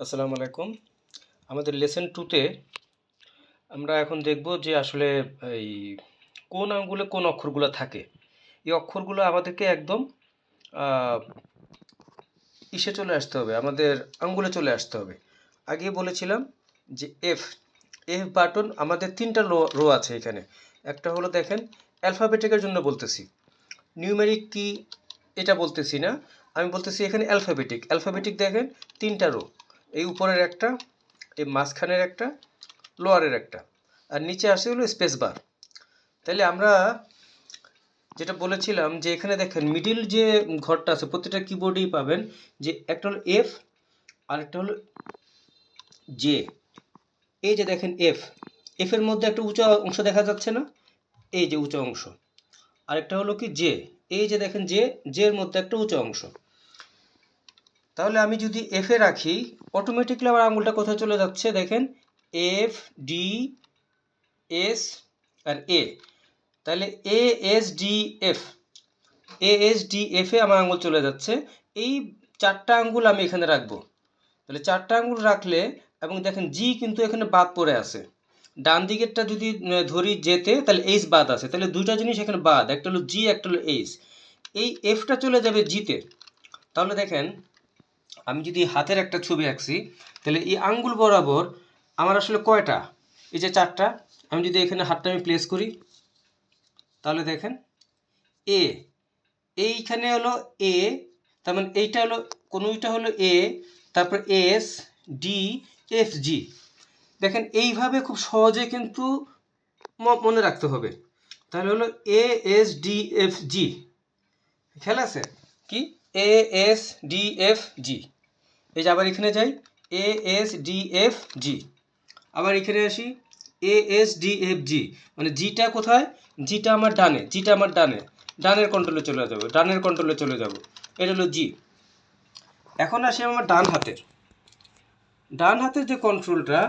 আসসালামু আলাইকুম। আমাদের লেসন টুতে আমরা এখন দেখব যে আসলে এই কোন আঙ্গুলে কোন অক্ষরগুলো থাকে। এই অক্ষরগুলো আমাদেরকে একদম ইসে চলে আসতে হবে, আমাদের আঙ্গুলে চলে আসতে হবে। আগে বলেছিলাম যে এফ এফ বাটন আমাদের তিনটা রো রো আছে এখানে। একটা হলো দেখেন অ্যালফাবেটিকের জন্য বলতেছি। নিউমেরিক কি, এটা বলতেছি না। আমি বলতেছি এখানে অ্যালফাবেটিক অ্যালফাবেটিক দেখেন, তিনটা রো এই উপরের একটা, এই মাঝখানের একটা লোয়ারের একটা। আর নিচে আসে হলো স্পেস বার তাহলে আমরা যেটা বলেছিলাম যে এখানে দেখেন মিডিল যে ঘরটা আছে প্রত্যেকটা কিবোর্ডেই পাবেন যে একটা হলো এফ আর একটা হলো জে এই যে দেখেন এফ এফ এর মধ্যে একটা উঁচা অংশ দেখা যাচ্ছে না? এই যে উঁচা অংশ। আরেকটা হলো কি জে এই যে দেখেন জে জে এর মধ্যে একটা উঁচা অংশ। তাহলে আমি যদি এফ এ রাখি অটোমেটিকলি আমার আঙুলটা কোথায় চলে যাচ্ছে দেখেন? F D S R A তাহলে A S D F A S D F A আমার আঙুল চলে যাচ্ছে। এই চারটা আঙ্গুল আমি এখানে রাখব। তাহলে চারটা আঙ্গুল রাখলে, এবং দেখেন জি কিন্তু এখানে বাদ পড়ে আছে। ডান দিকেরটা যদি ধরি যেতে, তাহলে এইচ বাদ আছে। তাহলে দুইটা জিনিস এখানে বাদ, একটা হলো জি একটা হলো এইচ এই এফটা চলে যাবে জিতে তাহলে দেখেন আমি যদি হাতের একটা ছবি আঁকছি, তাহলে এই আঙ্গুল বরাবর আমার আসলে কয়টা? এই যে চারটা, আমি যদি এখানে হাতটা আমি প্লেস করি, তাহলে দেখেন এ এইখানে হলো এ তার মানে এইটা হলো কোনোটা হলো এ তারপর এস ডি এফ জি দেখেন, এইভাবে খুব সহজে কিন্তু মনে রাখতে হবে। তাহলে হলো A S D F G খেয়াল আছে? কি? A S D F G এই যে আবার এখানে যাই। A S D F G আবার এখানে আসি। A S D F G মানে জিটা কোথায়? জিটা আমার ডানে। জিটা আমার ডানে। ডানের কন্ট্রোলে চলে যাব। ডানের কন্ট্রোলে চলে যাব। এটা হলো জি এখন আসি আমার ডান হাতের। ডান হাতের যে কন্ট্রোলটা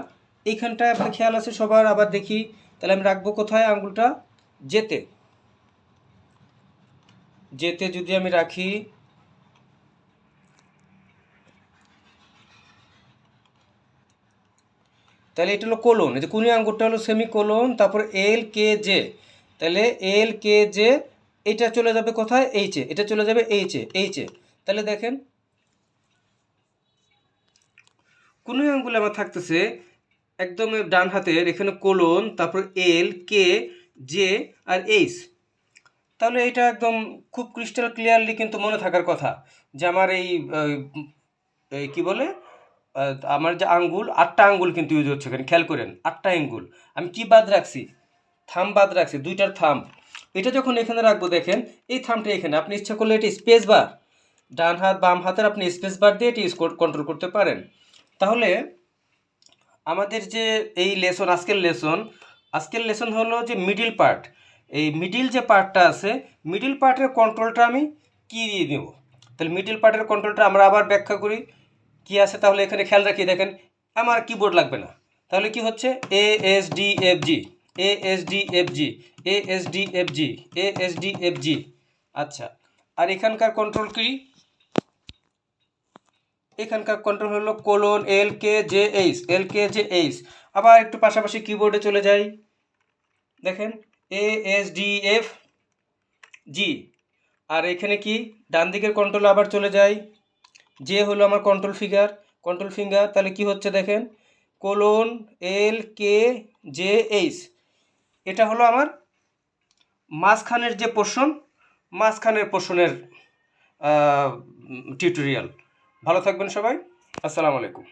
এইখানটায় আপনার খেয়াল আছে সবার? আবার দেখি। তাহলে আমি রাখব কোথায় আঙ্গুলটা? যেতে যেতে যদি আমি রাখি তাহলে এটা হলো কোলন এই যে কুনি আঙ্গুরটা হলো সেমি কোলন তারপর এল কে জে তাহলে এল কে জে এটা চলে যাবে কোথায়? এইচে এটা চলে যাবে এইচে এইচে তাহলে দেখেন, কোনো আঙ্গুলে আমার থাকতেছে একদম ডান হাতের, এখানে কোলন তারপর এল কে জে আর এইচ তাহলে এটা একদম খুব ক্রিস্টাল ক্লিয়ারলি কিন্তু মনে থাকার কথা যে আমার এই কি বলে? আমার যে আঙ্গুল, আটটা আঙ্গুল কিন্তু ইউজ হচ্ছে এখানে, খেয়াল করেন, আটটা আঙ্গুল আমি কি বাদ রাখছি? থাম বাদ রাখছি, দুইটার থাম। এটা যখন এখানে রাখব, দেখেন, এই থামটা এখানে, আপনি ইচ্ছা করলে এটা স্পেস বার ডান হাত, বাম হাতের আপনি স্পেস বার দিয়ে এটি কন্ট্রোল করতে পারেন। তাহলে, আমাদের যে এই লেসন আজকের লেসন আজকের লেসন হলো যে মিডিল পার্ট এই মিডিল যে পার্টটা আছে মিডিল পার্টের কন্ট্রোলটা আমি কী দিয়ে দেবো? তাহলে মিডিল পার্টের কন্ট্রোলটা আমরা আবার ব্যাখ্যা করি। কি আছে তাহলে এখানে খেয়াল রাখি দেখেন, আমার কিবোর্ড লাগবে না। তাহলে কি হচ্ছে? A S D F G A S D F G A S D F G A S D F G আচ্ছা আর এখানকার কন্ট্রোল কি? এখানকার কন্ট্রোল হলো colon L K J H L K J H আবার একটু পাশাপাশি কিবোর্ডে চলে যাই। দেখেন A S D F G আর এখানে কি? ডান দিকের কন্ট্রোল আবার চলে যাই। যে হলো আমার কন্ট্রোল ফিগার কন্ট্রোল ফিঙ্গার তাহলে কি হচ্ছে দেখেন? Colon L K J H এটা হলো আমার মাঝখানের যে পোর্শন মাঝখানের পোর্শনের টিউটোরিয়াল ভালো থাকবেন সবাই। আসসালামু আলাইকুম।